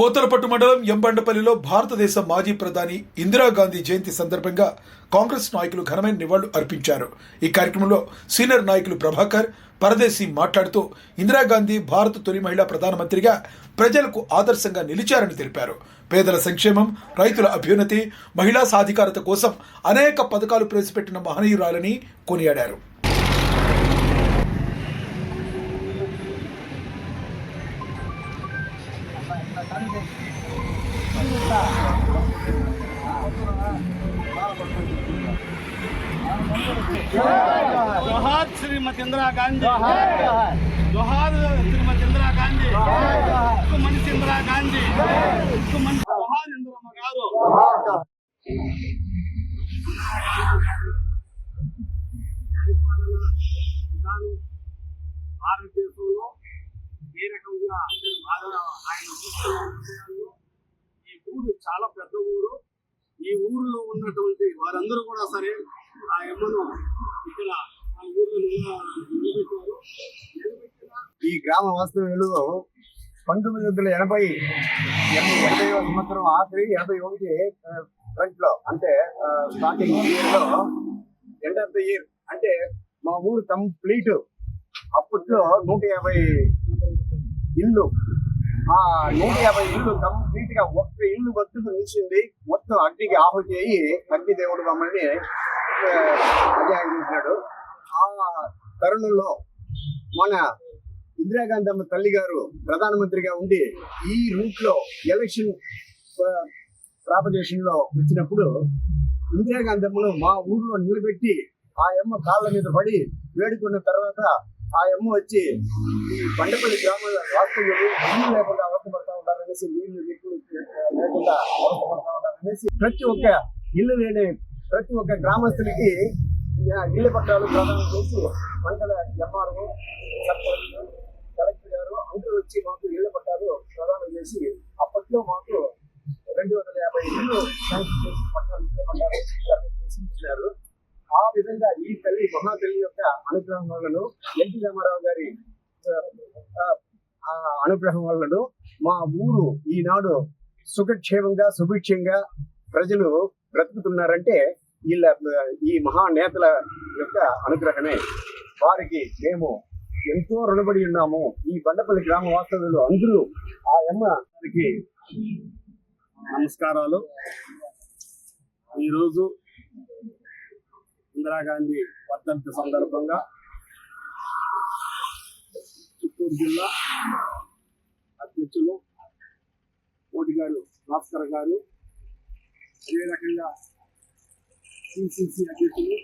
పోతలపట్టు మండలం ఎంబండపల్లిలో భారతదేశ మాజీ ప్రధాని ఇందిరాగాంధీ జయంతి సందర్భంగా కాంగ్రెస్ నాయకులు ఘనమైన నివాళులు అర్పించారు. ఈ కార్యక్రమంలో సీనియర్ నాయకులు ప్రభాకర్ పరదేశి మాట్లాడుతూ ఇందిరాగాంధీ భారత తొలి మహిళా ప్రధానమంత్రిగా ప్రజలకు ఆదర్శంగా నిలిచారని తెలిపారు. పేదల సంక్షేమం రైతుల అభ్యున్నతి మహిళా సాధికారత కోసం అనేక పథకాలు ప్రవేశపెట్టిన మహనీయురాలని కొనియాడారు. जोहार श्रीमती इंदिरा गांधी जोहार श्रीमती इंदिरा गांधी ఉక్కు మనిషి ఇందిరా గాంధీ ఉక్కు మనిషి జోహార్ ఇందిరమ్మ గారు విధానం భారతదేశంలో ఏ రకంగా ఆయన ఆయన ఈ ఊరు చాలా పెద్ద ఊరు. ఈ ఊరిలో ఉన్నటువంటి వారందరూ కూడా సరే ఆ ఎమ్మను ఇక్కడ ఆ ఊరిలో నిలబెట్టారు. ఈ గ్రామ వాస్తవ్యులు పంతొమ్మిది వందల ఎనభై ఎనభై ఎనభై సంవత్సరం ఆఖరి ఎనభై ఒకటి ఫ్రంట్లో అంటే స్టార్టింగ్ ఇయర్లో ఎండ్ ఆఫ్ ద ఇయర్ అంటే మా ఊరు కంప్లీట్ అప్పట్లో నూట యాభై ఇల్లు. ఆ నూట యాభై ఇల్లు కంప్లీట్గా ఒక్క ఇల్లు బతుకు నిలిచింది. మొత్తం అగ్నికి ఆహుతి అయ్యి అగ్ని దేవుడు మమ్మల్ని ఆ, చేసినాడు. ఆ తరుణంలో మన ఇందిరాగాంధీ అమ్మ తల్లి గారు ప్రధానమంత్రిగా ఉండి ఈ రూట్లో ఎలక్షన్ ప్రాపగేషన్లో వచ్చినప్పుడు ఇందిరాగాంధీ అమ్మను మా ఊర్లో నిలబెట్టి ఆ అమ్మ కాళ్ళ మీద పడి వేడుకున్న తర్వాత ఆ అమ్మ వచ్చి ఈ బండపల్లి గ్రామాల రాష్ట్రంలో నీళ్ళు లేకుండా అవస్థపడతా ఉంటారనేసి నీళ్ళు ఎక్కువ లేకుండా అవస్థపడతా ఉంటారనేసి ప్రతి ఒక్క ఇల్లు లేని ప్రతి ఒక్క గ్రామస్తులకి ఆ, పట్టాలు ప్రదానం చేసి మండల ఎంఆర్ఓ సర్పంచ్ కలెక్టర్ గారు అందరూ వచ్చి మాకు ఇళ్ళ పట్టాలు ప్రదానం చేసి అప్పట్లో మాకు రెండు వందల యాభై ఇళ్ళు పట్టాలు పట్టాలు ప్రదానం చేసి ఇచ్చినారు ఆ విధంగా ఈ తల్లి మహాతల్లి యొక్క అనుగ్రహం వల్లను ఎన్టీ రామారావు గారి ఆ, అనుగ్రహం వల్లను మా ఊరు ఈనాడు సుఖక్షేమంగా సుభిక్షంగా ప్రజలు బ్రతుకుతున్నారంటే వీళ్ళ ఈ మహానేతల యొక్క అనుగ్రహమే. వారికి మేము ఎంతో రుణపడి ఉన్నాము. ఈ బండపల్లి గ్రామ వాస్తవ్యులు అందరూ ఆ అమ్మ గారికి నమస్కారాలు. ఈరోజు ఇందిరాగాంధీ వర్ధంతి సందర్భంగా చిత్తూరు జిల్లా అధ్యక్షులు మోటి గారు భాస్కర్ గారు అదే రకంగా సిసిసి అధ్యక్షులు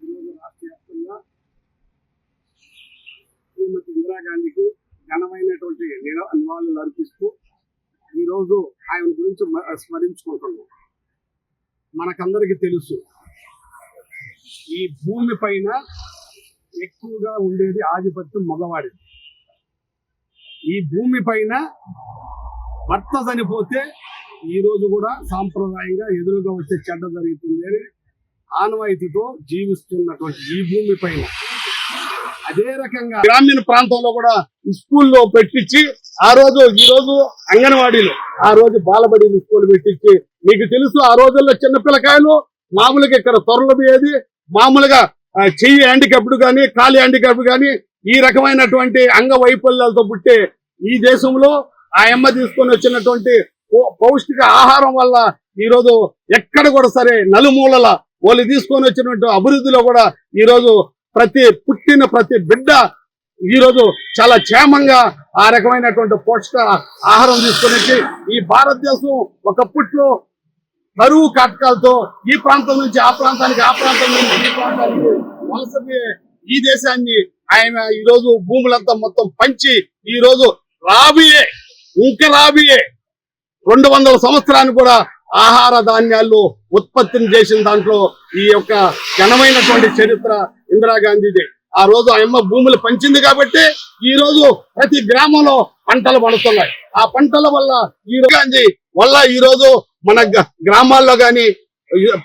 ఈరోజు రాష్ట్ర వ్యాప్తంగా శ్రీమతి ఇందిరాగాంధీకి ఘనమైనటువంటి నివాళులు అర్పిస్తూ ఈరోజు ఆయన గురించి స్మరించుకుంటున్నాం. మనకందరికీ తెలుసు. ఈ భూమి పైన ఎక్కువగా ఉండేది ఆధిపత్యం మగవాడిది. ఈ భూమి పైన భర్త చనిపోతే ఈ రోజు కూడా సాంప్రదాయంగా ఎదురుగా వచ్చే చెడ్డ జరుగుతుంది అని ఆనవాయితీతో జీవిస్తున్నటువంటి ఈ భూమి పైన. అదే రకంగా గ్రామీణ ప్రాంతంలో కూడా స్కూల్లో పెట్టించి ఆ రోజు ఈ రోజు అంగన్వాడీలో ఆ రోజు బాలబడి స్కూల్ పెట్టించి. మీకు తెలుసు ఆ రోజుల్లో చిన్న పిల్లకాయలు మామూలుగా ఇక్కడ త్వరలు పోయేది. మామూలుగా చెయ్యి హ్యాండిక్యాప్డ్ కానీ కాలి హ్యాండిక్యాప్ కానీ ఈ రకమైనటువంటి అంగవైఫల్యాలతో పుట్టే ఈ దేశంలో ఆ అమ్మ తీసుకొని వచ్చినటువంటి పౌష్టిక ఆహారం వల్ల ఈ రోజు ఎక్కడ కూడా సరే నలుమూలల వాళ్ళు తీసుకొని వచ్చినటువంటి అభివృద్ధిలో కూడా ఈరోజు ప్రతి పుట్టిన ప్రతి బిడ్డ ఈ రోజు చాలా క్షేమంగా ఆ రకమైనటువంటి పోషక ఆహారం తీసుకొని ఈ భారతదేశం ఒకప్పట్లో కరువు కాటకాలతో ఈ ప్రాంతం నుంచి ఆ ప్రాంతానికి ఆ ప్రాంతం నుంచి ఈ ప్రాంతానికి వలస ఈ దేశాన్ని ఆయన ఈ రోజు భూములంతా మొత్తం పంచి ఈ రోజు రాబోయే ఇంకా రాబోయే రెండు వందల సంవత్సరానికి కూడా ఆహార ధాన్యాలు ఉత్పత్తిని చేసిన దాంట్లో ఈ యొక్క ఘనమైనటువంటి చరిత్ర ఇందిరాగాంధీది. ఆ రోజు ఆయమ్మ భూములు పంచింది కాబట్టి ఈ రోజు ప్రతి గ్రామంలో పంటలు పండుతున్నాయి. ఆ పంటల వల్ల ఈ రోజు గాంధీ వల్ల ఈ రోజు మన గ్రామాల్లో గాని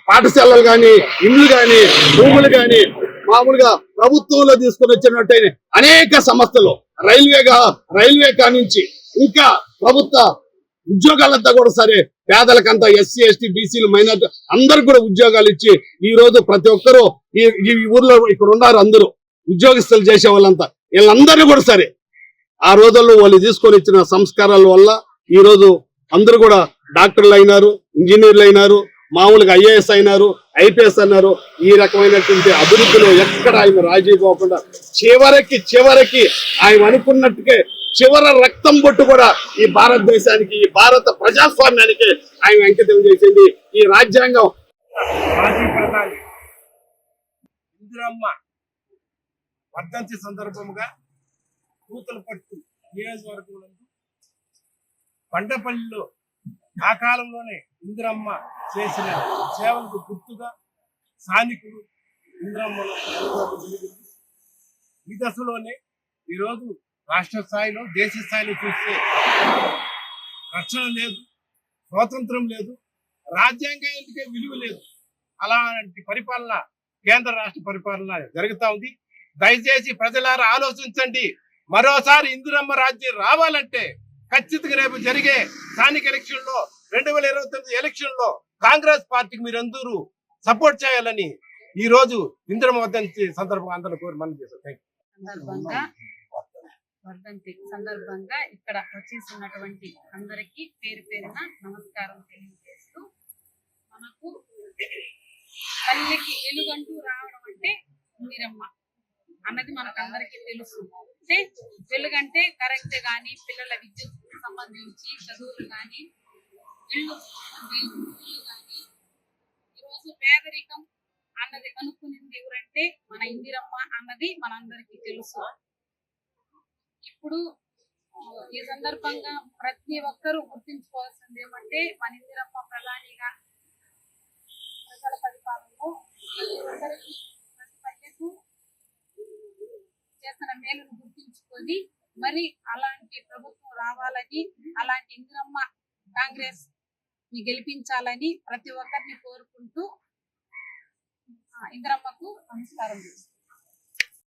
పాఠశాలలు గాని ఇండ్లు గాని భూములు గాని మామూలుగా ప్రభుత్వంలో తీసుకుని వచ్చినట్టు అనేక సంస్థలు రైల్వేగా రైల్వే కానించి ఇంకా ప్రభుత్వ ఉద్యోగాలంతా కూడా సరే పేదలకంతా ఎస్సీ ఎస్టీ బీసీలు మైనార్టీ అందరికి కూడా ఉద్యోగాలు ఇచ్చి ఈ రోజు ప్రతి ఒక్కరూ ఈ ఈ ఊర్లో ఇక్కడ ఉన్నారు అందరూ. ఉద్యోగస్తులు చేసే వాళ్ళంతా. వీళ్ళందరినీ కూడా సరే. ఆ రోజుల్లో వాళ్ళు తీసుకొని ఇచ్చిన సంస్కారాల వల్ల ఈ రోజు అందరూ కూడా డాక్టర్లు అయినారు ఇంజనీర్లు అయినారు మామూలుగా ఐఏఎస్ అయినారు ఐపీఎస్ అన్నారు. ఈ రకమైనటువంటి అభివృద్ధిలో ఎక్కడ ఆయన రాజీ పోకుండా చివరికి చివరికి ఆయన అనుకున్నట్టుగా చివర రక్తం బొట్టు కూడా ఈ భారతదేశానికి ఈ భారత ప్రజాస్వామ్యానికి ఆయన అంకితం చేసింది ఈ రాజ్యాంగం. వర్ధంతి సందర్భముగా కూతలపట్టు నియోజకవర్గంలో బండపల్లిలో ఆ కాలంలోనే ఇందిరమ్మ చేసిన సేవలకు గుర్తుగా స్థానికులు ఇందిరమ్మను ఈ దశలోనే ఈరోజు రాష్ట్ర స్థాయిలో దేశ స్థాయిలో చూస్తే రక్షణ లేదు స్వాతంత్రం లేదు రాజ్యాంగానికే విలువ లేదు. అలాంటి పరిపాలన కేంద్ర రాష్ట్ర పరిపాలన జరుగుతూ ఉంది. దయచేసి ప్రజలారా ఆలోచించండి. మరోసారి ఇందిరమ్మ రాజ్యం రావాలంటే ఖచ్చితంగా రేపు జరిగే స్థానిక ఎలక్షన్లో రెండు వేల ఇరవై తొమ్మిది ఎలక్షన్లో కాంగ్రెస్ పార్టీకి మీరందరూ సపోర్ట్ చేయాలని ఈ రోజు ఇందిరమ్మ వద్దంతి సందర్భంగా అందరూ కోరి మనం చేశాం. వర్ధంతి సందర్భంగా ఇక్కడ వచ్చేసినటువంటి అందరికీ పేరు పేరున నమస్కారం తెలియజేస్తూ మనకు తల్లికి వెలుగంటూ రావడం అంటే ఇందిరమ్మ. అన్నది మనకు అందరికీ తెలుసు. అంటే వెలుగంటే కరెంట్ కానీ పిల్లల విద్యుత్ సంబంధించి చదువులు కానీ ఇళ్ళు ఇల్లు కానీ ఈరోజు పేదరికం అన్నది కనుక్కునింది ఎవరంటే మన ఇందిరమ్మ అన్నది మనందరికీ తెలుసు. ఇప్పుడు ఈ సందర్భంగా ప్రతి ఒక్కరూ గుర్తించుకోవాల్సింది ఏమంటే మన ఇందిరమ్మ ప్రధానిగా ప్రజల పరిపాలనలో అందరికీ చేసిన మేలును గుర్తించుకొని మరి అలాంటి ప్రభుత్వం రావాలని అలాంటి ఇందిరమ్మ కాంగ్రెస్ని గెలిపించాలని ప్రతి ఒక్కరిని కోరుకుంటూ ఇంద్రమ్మకు ఇందిరమ్మకు నమస్కారం. చేస్తాను